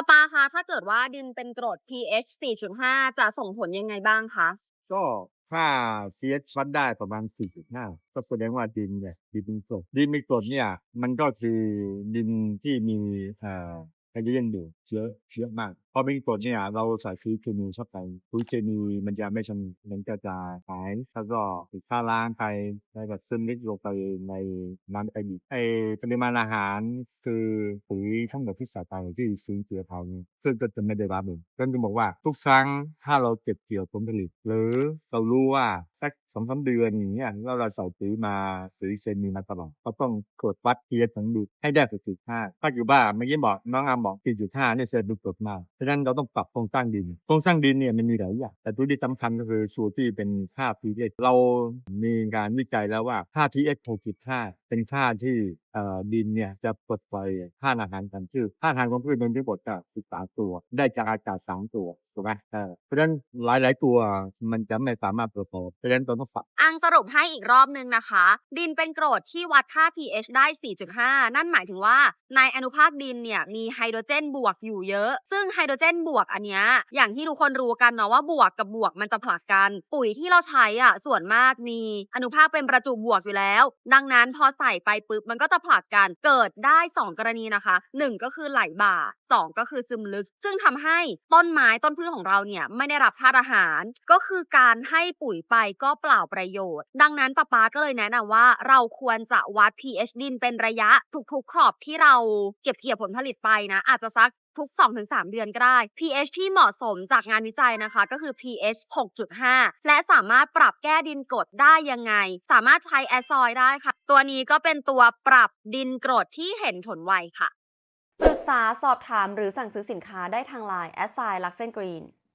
ประปาคะถ้าเกิดว่าดินเป็นกรด pH 4.5 จะส่งผลยังไงบ้างคะ ก็ค่า pH วัดได้ประมาณ 4.5 ก็แสดงว่าดินเนี่ยดินเป็นกรดดินเป็นกรดเนี่ย มันก็คือดินที่มีเอ่อ ไฮโดรเจนอยู่เชื้อเชื้อมากพอเป็นกรดเนี่ยเราใส่ปุ๋ยเคมีเข้าไปปุ๋ยเคมีมันจะไม่ชันมันก็จะหายแล้วก็ค่าล้างไปแล้วก็ซึมลึกลงไปในน้ำไอดีไอปริมาณอาหารคือปุ๋ยทั้งหมดที่ใส่ไปที่สูญเสียเผาซึ่งก็จะไม่ได้รับเลยก็จะบอกว่าทุกครั้งถ้าเราเก็บเกี่ยวผลผลิต หรือเรารู้ว่าสักสองสามเดือนอย่างเงี้ยแล้วเราใส่ปุ๋ยมาปุ๋ยเคมีมาตลอดก็ต้องตรวจวัด pH ของดินให้ได้4.5ถ้าอยู่บ้านเมื่อกี้บอกน้องอามบอก4.5เนี่ยเซนดูกรดมากเพราะฉะนั้นเราต้องปรับโครงสร้างดินโครงสร้างดินเนี่ยมันมีหลายอย่างแต่ตัวที่สำคัญก็คือสูตรที่เป็นค่า pH เรามีการวิจัยแล้วว่าค่า pH 6.5เป็นค่าที่ดินเนี่ยจะปลดปล่อยธาตุอาหารกันชื่อธาตุอาหารของพืชมันทั้งหมดก็13ตัว ได้จากอากาศสามตัวถูกไหมเออเพราะฉะนั้นหลาย ๆ ตัวมันจะไม่สามารถปลดปล่อยเพราะฉะนั้นต้องปรับอังสรุปให้อีกรอบนึงนะคะ ดินเป็นกรดที่วัดค่า pH ได้ 4.5 นั่นหมายถึงว่าในอนุภาคดินเนี่ยมีไฮโดรเจนบวกอยู่เยอะ ซึ่งไฮโดรเจนบวกอันเนี้ยอย่างที่ทุกคนรู้กันเนาะว่าบวกกับบวกมันจะผลักกัน ปุ๋ยที่เราใช้อะส่วนมากมีอนุภาคเป็นประจุบวกอยู่แล้ว ดังนั้นพอใส่ไปปุ๊บมันก็จะผลักกันเกิดได้ 2 กรณีนะคะ 1 ก็คือไหลบ่า 2 ก็คือซึมลึก ซึ่งทำให้ต้นไม้ต้นพืชของเราเนี่ยไม่ได้รับธาตุอาหาร ก็คือการให้ปุ๋ยไปก็เปล่าประโยชน์ ดังนั้นป้าป้าก็เลยแนะนำว่า เราควรจะวัด pH ดินเป็นระยะทุกๆครอบที่เราเก็บเกี่ยวผลผลิตไปนะ อาจจะสักทุก 2-3 เดือนก็ได้ pH ที่เหมาะสมจากงานวิจัยนะคะ ก็คือ pH 6.5 และสามารถปรับแก้ดินกรดได้ยังไง สามารถใช้แอซอยได้ค่ะ ตัวนี้ก็เป็นตัวปรับดินกรดที่เห็นผลไวค่ะ ปรึกษาสอบถามหรือสั่งซื้อสินค้าได้ทางไลน์แอสไซลักเซนกรีน